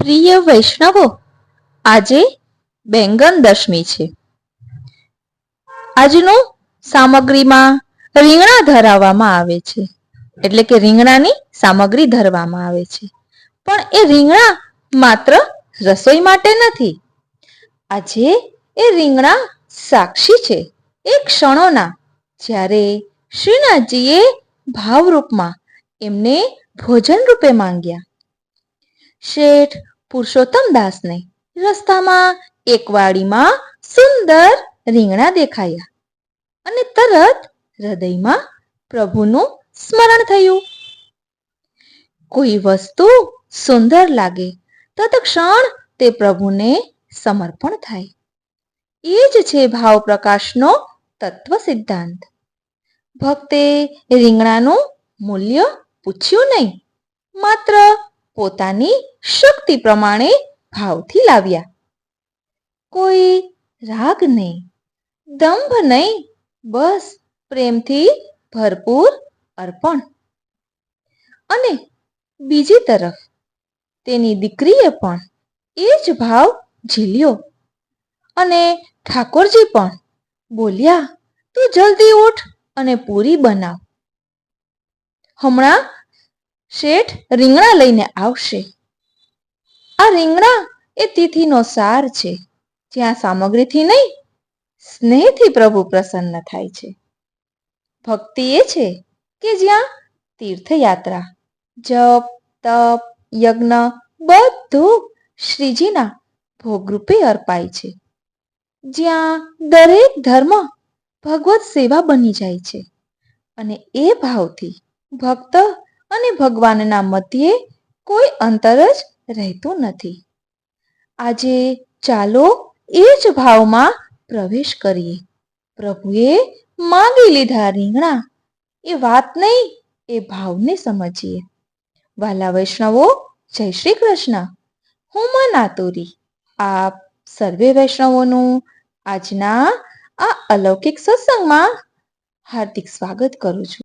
પ્રિય વૈષ્ણવો, આજે બેંગન દશમી છે. આજનું સામગ્રીમાં રીંગણા ધરાવવામાં આવે છે. એટલે કે રીંગણાની સામગ્રી ધરવામાં આવે છે. પણ એ રીંગણા માત્ર રસોઈ માટે નથી. આજે એ રીંગણા સાક્ષી છે. એ ક્ષણોના જ્યારે શ્રીનાથજીએ ભાવરૂપમાં એમને ભોજન રૂપે માંગ્યા. શેઠ પુરુષોત્તમ દાસને રસ્તામાં એક વાડીમાં સુંદર રીંગણા દેખાયા અને તરત હૃદયમાં પ્રભુનું સ્મરણ થયું. કોઈ વસ્તુ સુંદર લાગે, તત્ક્ષણ તે પ્રભુને સમર્પણ થાય. એ જ છે ભાવ પ્રકાશનો તત્વ સિદ્ધાંત. ભક્તે રીંગણાનું મૂલ્ય પૂછ્યું નહીં, માત્ર પોતાની શક્તિ પ્રમાણે ભાવથી લાવ્યા. કોઈ રાગ નહીં, દંભ નહીં, બસ પ્રેમથી ભરપૂર અર્પણ. અને બીજી તરફ તેની દીકરીએ પણ એ જ ભાવ ઝીલ્યો અને ઠાકોરજી પણ બોલ્યા, તું જલ્દી ઉઠ અને પૂરી બનાવ. હમણાં શેઠ રીંગણા લઈને આવશે. આ રીંગણા એ તિથિનો સાર છે. જ્યાં સામગ્રીથી નહીં, સ્નેહથી પ્રભુ પ્રસન્ન થાય છે. ભક્તિ એ છે કે જ્યાં તીર્થયાત્રા, જપ, તપ, યજ્ઞ બધું શ્રીજીના ભોગરૂપે અર્પાય છે. જ્યાં દરેક ધર્મ ભગવત સેવા બની જાય છે. અને એ ભાવથી ભક્ત અને ભગવાનના મધ્યે કોઈ અંતર જ રહેતું નથી. આજે ચાલો એ જ ભાવમાં પ્રવેશ કરીએ. પ્રભુએ માંગી લીધા રીંગણા. એ વાત નહીં, એ ભાવને સમજીએ. વાલા વૈષ્ણવો, જય શ્રી કૃષ્ણ. હું મનાતુરી. આપ સર્વે વૈષ્ણવોનું આજના આ અલૌકિક સત્સંગમાં હાર્દિક સ્વાગત કરું છું.